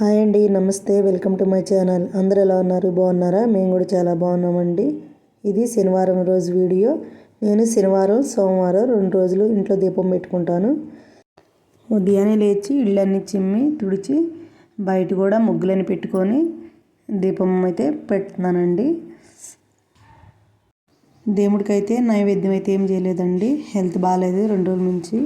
Hi అండి నమస్తే welcome to my channel. అందరూ ఎలా ఉన్నారు? బాగున్నారా? మేము కూడా చాలా బాగున్నామండి. ఇది శనివారం రోజు వీడియో. నేను శనివారం సోమవారం రెండు రోజులు ఇంట్లో దీపం పెట్టుకుంటాను. ఉదయాన్నే లేచి ఇళ్ళన్నీ చిమ్మి తుడిచి బయట కూడా ముగ్గులని పెట్టుకొని దీపం అయితే పెడుతున్నానండి. దేవుడికైతే నైవేద్యం అయితే ఏం చేయలేదండి. హెల్త్ బాగాలేదు రెండు రోజుల నుంచి.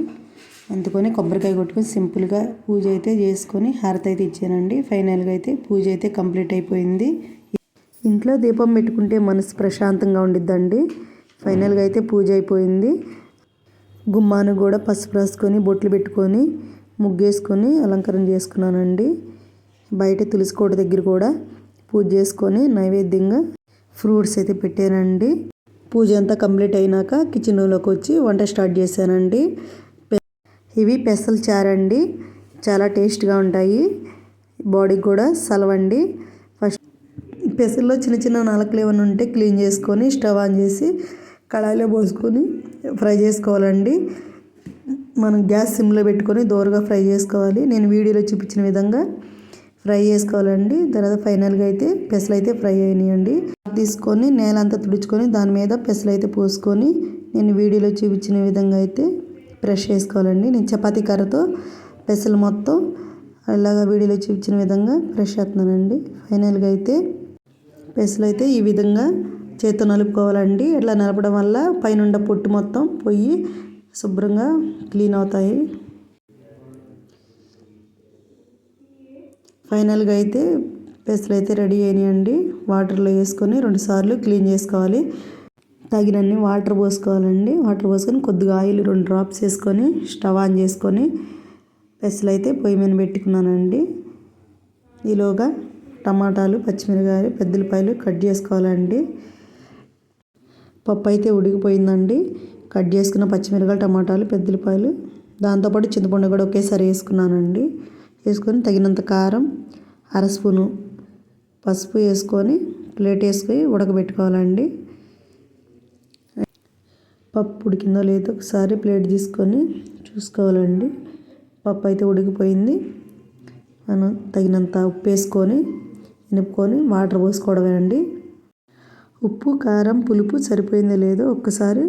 అందుకొని కొబ్బరికాయ కొట్టుకొని సింపుల్గా పూజ అయితే చేసుకొని హారతి అయితే ఇచ్చానండి. ఫైనల్గా అయితే పూజ అయితే కంప్లీట్ అయిపోయింది. ఇంట్లో దీపం పెట్టుకుంటే మనసు ప్రశాంతంగా ఉండిద్దండి. ఫైనల్గా అయితే పూజ అయిపోయింది. గుమ్మాను కూడా పసుపు రాసుకొని బొట్లు పెట్టుకొని ముగ్గేసుకొని అలంకరణ చేసుకున్నానండి. బయట తులసి కోట దగ్గర కూడా పూజ చేసుకొని నైవేద్యంగా ఫ్రూట్స్ అయితే పెట్టానండి. పూజ అంతా కంప్లీట్ అయినాక కిచెన్లోకి వచ్చి వంట స్టార్ట్ చేశానండి. ఇవి పెసలు చారండి. చాలా టేస్ట్గా ఉంటాయి. బాడీకి కూడా సలవండి. ఫస్ట్ పెసల్లో చిన్న చిన్న నలకలు ఏమైనా ఉంటే క్లీన్ చేసుకొని స్టవ్ ఆన్ చేసి కళాయిలో పోసుకొని ఫ్రై చేసుకోవాలండి. మనం గ్యాస్ సిమ్లో పెట్టుకొని దోరగా ఫ్రై చేసుకోవాలి. నేను వీడియోలో చూపించిన విధంగా ఫ్రై చేసుకోవాలండి. తర్వాత ఫైనల్గా అయితే పెసలు అయితే ఫ్రై అయినాయండి. తీసుకొని నేలంతా తుడుచుకొని దాని మీద పెసలు అయితే పోసుకొని నేను వీడియోలో చూపించిన విధంగా అయితే బ్రష్ చేసుకోవాలండి. నేను చపాతీ కర్రతో పెసలు మొత్తం అలాగా వీడియోలో చూపించిన విధంగా బ్రష్ చేస్తున్నానండి. ఫైనల్గా అయితే పెసలు అయితే ఈ విధంగా చేతితో నలుపుకోవాలండి. ఇట్లా నలపడం వల్ల పైన పొట్టు మొత్తం పోయి శుభ్రంగా క్లీన్ అవుతాయి. ఫైనల్గా అయితే పెసలు అయితే రెడీ అయినాయండి. వాటర్లో వేసుకొని రెండుసార్లు క్లీన్ చేసుకోవాలి. తగినన్ని వాటర్ పోసుకోవాలండి. వాటర్ పోసుకొని కొద్దిగా ఆయిల్ రెండు డ్రాప్స్ వేసుకొని స్టవ్ ఆన్ చేసుకొని పెసలు అయితే పొయ్యి మీద పెట్టుకున్నానండి. ఈలోగా టమాటాలు పచ్చిమిరకాయలు పెద్దలపాయలు కట్ చేసుకోవాలండి. పప్పు అయితే ఉడికిపోయిందండి. కట్ చేసుకున్న పచ్చిమిరకాయలు టమాటాలు పెద్దలపాయలు దాంతోపాటు చింతపండు కూడా ఒకేసారి వేసుకున్నానండి. వేసుకొని తగినంత కారం అర స్పూను పసుపు వేసుకొని ప్లేట్ వేసుకొని ఉడకబెట్టుకోవాలండి. పప్పు ఉడికిందో లేదో ఒకసారి ప్లేట్ తీసుకొని చూసుకోవాలండి. పప్పు అయితే ఉడికిపోయింది. మనం తగినంత ఉప్పు వేసుకొని నింపుకొని వాటర్ పోసుకోవడమేనండి. ఉప్పు కారం పులుపు సరిపోయిందో లేదో ఒక్కసారి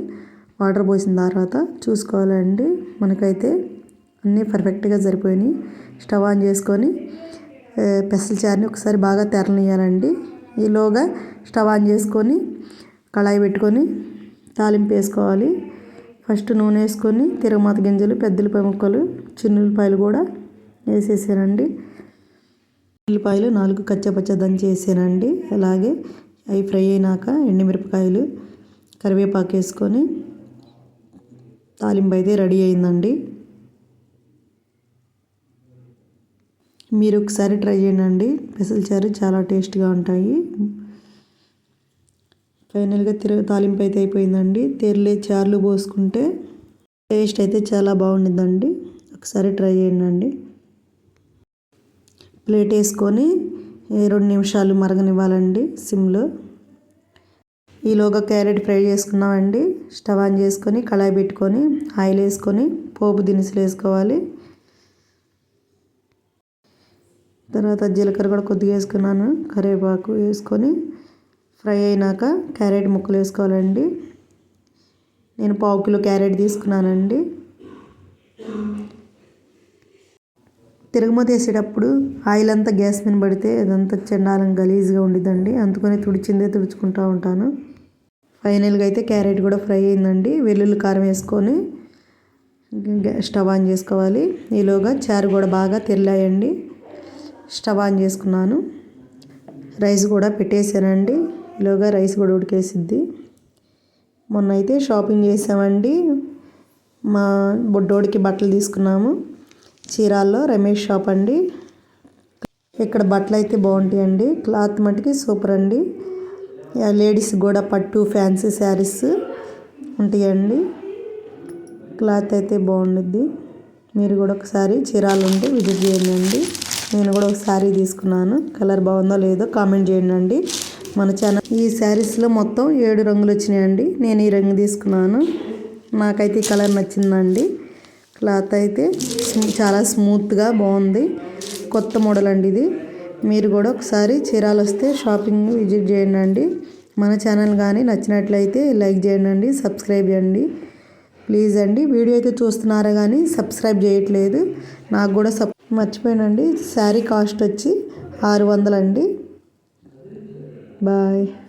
వాటర్ పోసిన తర్వాత చూసుకోవాలండి. మనకైతే అన్నీ పర్ఫెక్ట్గా సరిపోయినాయి. స్టవ్ ఆన్ చేసుకొని పెసలు చారుని ఒకసారి బాగా తెరనియాలండి ఈలోగా స్టవ్ ఆన్ చేసుకొని కళాయి పెట్టుకొని తాలింపు వేసుకోవాలి. ఫస్ట్ నూనె వేసుకొని తిరగమాత గింజలు పెద్దలపాయ ముక్కలు చిన్నులపాయలు కూడా వేసేసానండి. ఉల్లిపాయలు నాలుగు కచ్చపచ్చ దంచి వేసానండి. అలాగే అవి ఫ్రై అయినాక ఎండుమిరపకాయలు కరివేపాకు వేసుకొని తాలింపు అయితే రెడీ అయిందండి. మీరు ఒకసారి ట్రై చేయండి పెసలు చాలా టేస్ట్గా ఉంటాయి. ఫైనల్గా తిరగ తాలింపు అయితే అయిపోయిందండి. తెరలే చార్లు పోసుకుంటే టేస్ట్ అయితే చాలా బాగుండిద్దండి. ఒకసారి ట్రై చేయండి ప్లేట్ వేసుకొని రెండు నిమిషాలు మరగనివ్వాలండి సిమ్లో. ఈలోగా క్యారెట్ ఫ్రై చేసుకున్నామండి. స్టవ్ ఆన్ చేసుకొని కళాయి పెట్టుకొని ఆయిల్ వేసుకొని పోపు దినుసులు వేసుకోవాలి. తర్వాత జీలకర్ర కూడా కొద్దిగా వేసుకున్నాను. కరివేపాకు వేసుకొని ఫ్రై అయినాక క్యారెట్ ముక్కలు వేసుకోవాలండి. నేను పావు కిలో క్యారెట్ తీసుకున్నానండి. తిరగమత వేసేటప్పుడు ఆయిల్ అంతా గ్యాస్ మీద పడితే అదంతా చెండాలం గలీజ్గా ఉండిద్దండి. అందుకని తుడిచిందే తుడుచుకుంటూ ఉంటాను. ఫైనల్గా అయితే క్యారెట్ కూడా ఫ్రై అయిందండి. వెల్లుల్లి కారం వేసుకొని స్టవ్ ఆన్ చేసుకోవాలి. ఈలోగా చారు కూడా బాగా తెల్లాయండి స్టవ్ ఆన్ చేసుకున్నాను. రైస్ కూడా పెట్టేశానండి. ఈలోగా రైస్ కూడా ఉడికేసిద్ది. మొన్న అయితే షాపింగ్ చేసామండి. మా బొడ్డోడికి బట్టలు తీసుకున్నాము. చీరాల్లో రమేష్ షాప్ అండి. ఇక్కడ బట్టలు అయితే బాగుంటాయండి. క్లాత్ మటుకి సూపర్ అండి. లేడీస్ కూడా పట్టు ఫ్యాన్సీ శారీస్ ఉంటాయండి. క్లాత్ అయితే బాగుండిద్ది. మీరు కూడా ఒకసారి చీరాలు ఉంటే విజిట్ చేయండి. నేను కూడా ఒక శారీ తీసుకున్నాను. కలర్ బాగుందో లేదో కామెంట్ చేయండి. మన ఛానల్ ఈ శారీస్లో మొత్తం ఏడు రంగులు వచ్చినాయండి. నేను ఈ రంగు తీసుకున్నాను. నాకైతే ఈ కలర్ నచ్చిందండి. క్లాత్ అయితే చాలా స్మూత్గా బాగుంది. కొత్త మోడల్ అండి ఇది. మీరు కూడా ఒకసారి చీరాలు వస్తే షాపింగ్ విజిట్ చేయండి అండి మన ఛానల్ కానీ నచ్చినట్లయితే లైక్ చేయండి సబ్స్క్రైబ్ చేయండి. ప్లీజ్ అండి వీడియో అయితే చూస్తున్నారా కానీ సబ్స్క్రైబ్ చేయట్లేదు. నాకు కూడా సబ్ మర్చిపోయానండి. శారీ కాస్ట్ వచ్చి ఆరు వందలండి. Bye.